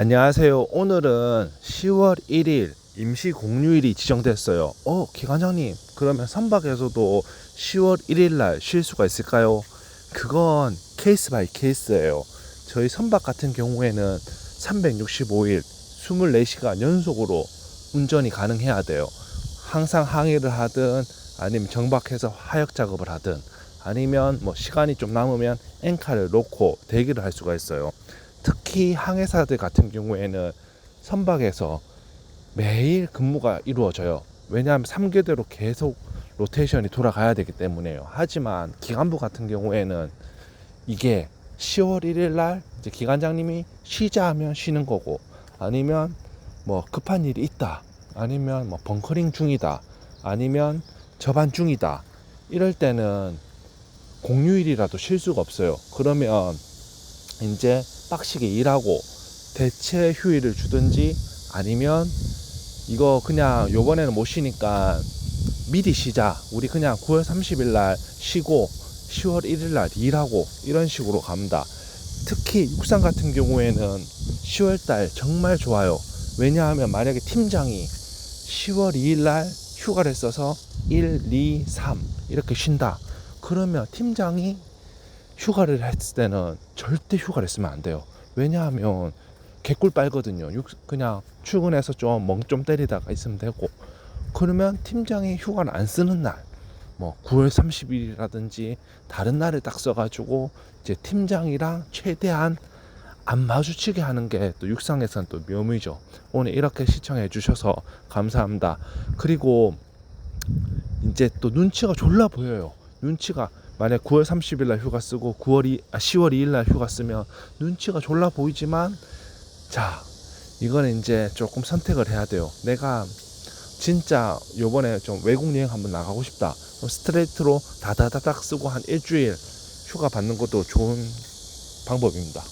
안녕하세요. 오늘은 10월 1일 임시 공휴일이 지정됐어요. 어, 기관장님, 그러면 선박에서도 10월 1일 날 쉴 수가 있을까요? 그건 케이스 바이 케이스예요. 저희 선박 같은 경우에는 365일 24시간 연속으로 운전이 가능해야 돼요. 항상 항해를 하든 아니면 정박해서 하역 작업을 하든 아니면 뭐 시간이 좀 남으면 앵카를 놓고 대기를 할 수가 있어요. 특히 항해사들 같은 경우에는 선박에서 매일 근무가 이루어져요. 왜냐하면 3개대로 계속 로테이션이 돌아가야 되기 때문에요. 하지만 기관부 같은 경우에는 이게 10월 1일 날 이제 기관장님이 쉬자 하면 쉬는 거고 아니면 뭐 급한 일이 있다 아니면 뭐 벙커링 중이다 아니면 접안 중이다 이럴 때는 공휴일이라도 쉴 수가 없어요. 그러면 이제 빡시게 일하고 대체 휴일을 주든지 아니면 이거 그냥 요번에는 못 쉬니까 미리 쉬자. 우리 그냥 9월 30일 날 쉬고 10월 1일 날 일하고 이런 식으로 갑니다. 특히 육상 같은 경우에는 10월 달 정말 좋아요. 왜냐하면 만약에 팀장이 10월 2일 날 휴가를 써서 1, 2, 3 이렇게 쉰다. 그러면 팀장이 휴가를 했을 때는 절대 휴가를 쓰면 안 돼요. 왜냐하면 개꿀 빨거든요. 육- 그냥 출근해서 좀 멍 좀 때리다가 있으면 되고. 그러면 팀장이 휴가를 안 쓰는 날, 뭐 9월 30일이라든지 다른 날을 딱 써가지고 이제 팀장이랑 최대한 안 마주치게 하는 게 또 육상에서는 또 묘미죠. 오늘 이렇게 시청해 주셔서 감사합니다. 그리고 이제 또 눈치가 졸라 보여요. 눈치가 만약 9월 30일 날 휴가 쓰고 9월 2, 아, 10월 2일 날 휴가 쓰면 눈치가 졸라 보이지만 자 이거는 이제 조금 선택을 해야 돼요. 내가 진짜 요번에 좀 외국 여행 한번 나가고 싶다. 그럼 스트레이트로 다다다닥 쓰고 한 일주일 휴가 받는 것도 좋은 방법입니다.